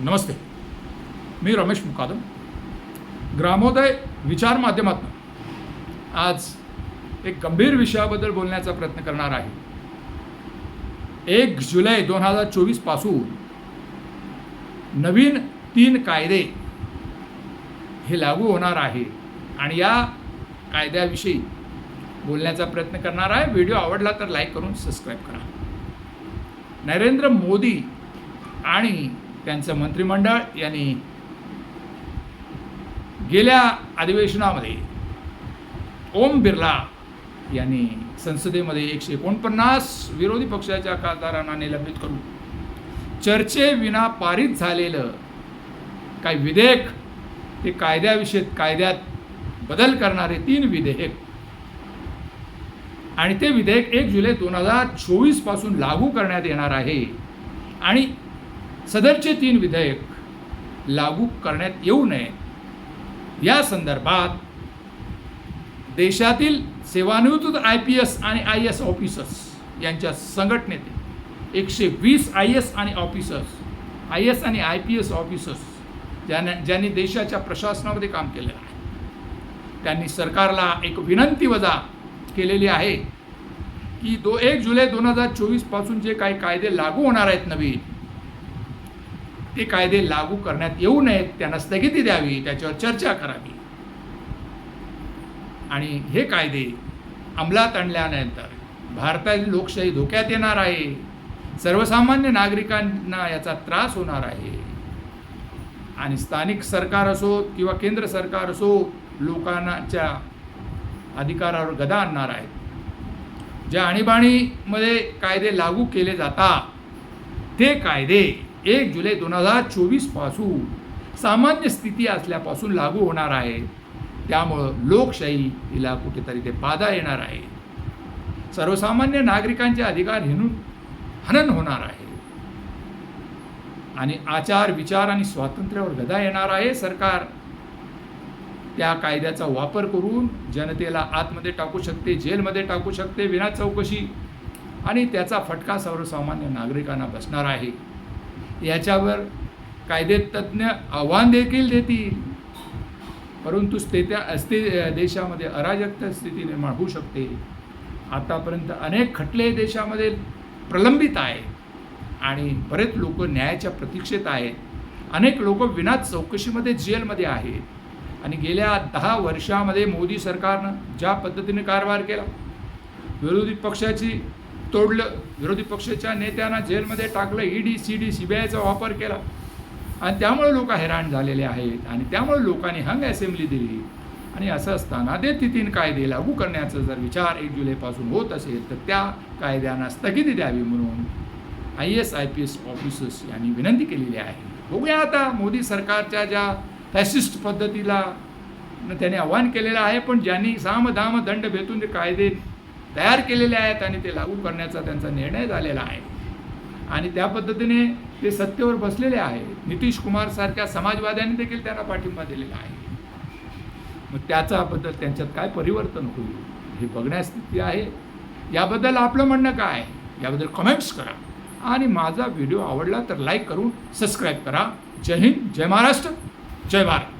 नमस्ते. मी रमेश मुकादम. ग्रामोदय विचार माध्यमातून आज एक गंभीर विषयाबद्दल बोलण्याचा प्रयत्न करणार आहे. एक जुलै दोन हजार चोवीसपासून नवीन तीन कायदे हे लागू होणार आहे आणि या कायद्याविषयी बोलण्याचा प्रयत्न करणार आहे. व्हिडिओ आवडला तर लाईक करून सबस्क्राईब करा. नरेंद्र मोदी आणि त्यांचं मंत्रिमंडळ यांनी गेल्या अधिवेशनामध्ये ओम बिर्ला यांनी संसदेमध्ये एकशे एकोणपन्नास विरोधी पक्षाच्या खासदारांना निलंबित करून चर्चेविना पारित झालेलं काही विधेयक ते कायद्याविषयी कायद्यात बदल करणारे तीन विधेयक. आणि ते विधेयक एक जुलै दोन हजार चोवीसपासून लागू करण्यात येणार आहे. आणि सदरचे तीन विधेयक लागू करण्यात येऊ नये. या संदर्भात देशातील सेवानिवृत्त आय पी एस आणि आय एस ऑफिसर्स यांच्या संघटनेतील एकशे वीस आय एस आणि ऑफिसर्स आय एस आणि आय पी एस ऑफिसर्स ज्यांना ज्यांनी देशाच्या प्रशासनामध्ये काम केलेलं आहे त्यांनी सरकारला एक विनंती वजा केलेली आहे की दो एक जुलै दोन हजार चोवीसपासून जे काही कायदे लागू होणार आहेत नवीन ते कायदे लागू करण्यात येऊ नयेत त्यांना स्थगिती द्यावी त्याच्यावर चर्चा करावी. आणि हे कायदे अंमलात आणल्यानंतर भारतातील लोकशाही धोक्यात येणार आहे. सर्वसामान्य नागरिकांना याचा त्रास होणार आहे. आणि स्थानिक सरकार असो किंवा केंद्र सरकार असो लोकांच्या अधिकारावर गदा आणणार आहेत. ज्या आणीबाणीमध्ये कायदे लागू केले जातात ते कायदे एक जुलै दोन हजार चोवीसपासून सामान्य स्थिती असल्यापासून लागू होणार आहे. त्यामुळं लोकशाही हिला कुठेतरी ते बाधा येणार आहे. सर्वसामान्य नागरिकांचे अधिकार हिनून हनन होणार आहे. आणि आचार विचार आणि स्वातंत्र्यावर गदा येणार आहे सरकार. त्या कायद्याचा वापर करून जनतेला आतमध्ये टाकू शकते जेलमध्ये टाकू शकते विना चौकशी. आणि त्याचा फटका सर्वसामान्य नागरिकांना बसणार आहे. याच्यावर कायदे तज्ज्ञ आव्हान देखील देतील. परंतु स्थित्या अस्थि देशामध्ये अराजकता स्थिती निर्माण होऊ शकते. आतापर्यंत अनेक खटले देशामध्ये प्रलंबित आहे आणि बरेच लोक न्यायाच्या प्रतीक्षेत आहेत. अनेक लोक विना चौकशीमध्ये जेलमध्ये आहेत. आणि गेल्या दहा वर्षामध्ये मोदी सरकारनं ज्या पद्धतीने कारभार केला विरोधी पक्षाची तोडलं. विरोधी पक्षाच्या नेत्यांना जेलमध्ये टाकलं ED C D C B आयचा वापर केला. आणि त्यामुळे लोक हैराण झालेले आहेत. आणि त्यामुळे लोकांनी हंग असेंब्ली दिली. आणि असं असताना ते तिथीन तीन कायदे लागू करण्याचा जर विचार एक जुलैपासून होत असेल तर त्या कायद्यांना स्थगिती द्यावी म्हणून I S I P S officers यांनी विनंती केलेली आहे. बघूया आता मोदी सरकारच्या ज्या फॅसिस्ट पद्धतीला त्याने आव्हान केलेलं आहे पण ज्यांनी सामधाम दंड भेटून ते कायदे तयार केलेले आहेत आणि ते लागू करण्याचा त्यांचा निर्णय झालेला आहे. आणि त्या पद्धतीने ते सत्तेवर बसलेले आहेत नितीश कुमार सारख्या समाजवाद्यांनी देखील त्यांना पाठिंबा दिलेला आहे. मग त्याच्याबद्दल त्यांच्यात काय परिवर्तन होईल हे बघण्यास स्थिती आहे. याबद्दल आपलं म्हणणं काय? आहे याबद्दल कमेंट्स करा. आणि माझा व्हिडिओ आवडला तर लाईक करून सबस्क्राईब करा. जय हिंद जय महाराष्ट्र जय भारत.